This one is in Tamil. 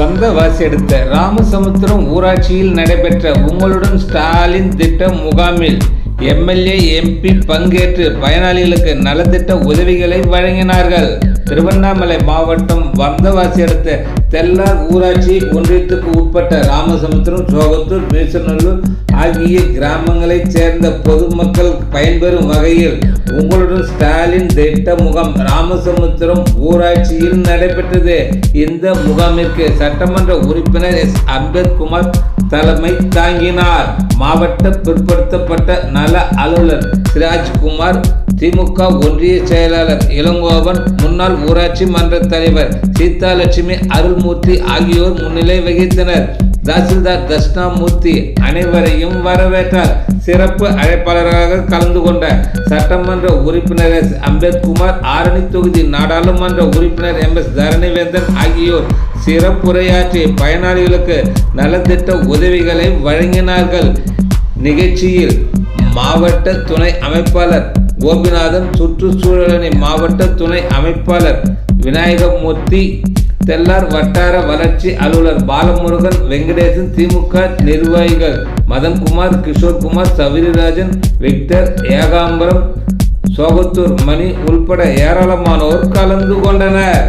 வந்தவாசி அடுத்த ராமசமுத்திரம் ஊராட்சியில் நடைபெற்ற உங்களுடன் ஸ்டாலின் திட்டம் முகாமில் எம்எல்ஏ எம்பி பங்கேற்று பயனாளிகளுக்கு நலத்திட்ட உதவிகளை வழங்கினார்கள். திருவண்ணாமலை மாவட்டம் வந்தவாசி அடுத்த தெல்லார் ஊராட்சி ஒன்றியத்துக்கு உட்பட்ட ராமசமுத்திரம் சோகத்தூர் மீசநல்லூர் ஆகிய கிராமங்களைச் சேர்ந்த பொதுமக்கள் பயன்பெறும் வகையில் உங்களுடன் ஸ்டாலின் திட்ட முகாம் ராமசமுத்திரம் ஊராட்சியில் நடைபெற்றது. இந்த முகாமிற்கு சட்டமன்ற உறுப்பினர் எஸ். அம்பேத்குமார் தலைமை தாங்கினார். மாவட்ட பிற்படுத்தப்பட்ட நல அலுவலர் சிராஜ்குமார் திமுக ஒன்றிய செயலாளர் இளங்கோவன் முன்னாள் ஊராட்சி மன்ற தலைவர் சீதாலட்சுமி அருள்மூர்த்தி ஆகியோர் முன்னிலை வகித்தனர். தாசில்தார் தட்சிணாமூர்த்தி அனைவரையும் வரவேற்றார். சிறப்பு அழைப்பாளராக கலந்து கொண்ட சட்டமன்ற உறுப்பினர் எஸ். அம்பேத்குமார் ஆரணி தொகுதி நாடாளுமன்ற உறுப்பினர் எம். எஸ். தரணிவேந்தன் ஆகியோர் சிறப்புரையாற்றி பயனாளிகளுக்கு நலத்திட்ட உதவிகளை வழங்கினார்கள். நிகழ்ச்சியில் மாவட்ட துணை அமைப்பாளர் கோபிநாதன் சுற்றுச்சூழலணி மாவட்ட துணை அமைப்பாளர் விநாயகமூர்த்தி தெல்லார் வட்டார வளர்ச்சி அலுவலர் பாலமுருகன் வெங்கடேசன் திமுக நிர்வாகிகள் மதன்குமார் கிஷோர்குமார் சவிரிராஜன் விக்டர் ஏகாம்பரம் சோகத்தூர் மணி உள்பட ஏராளமானோர் கலந்து கொண்டனர்.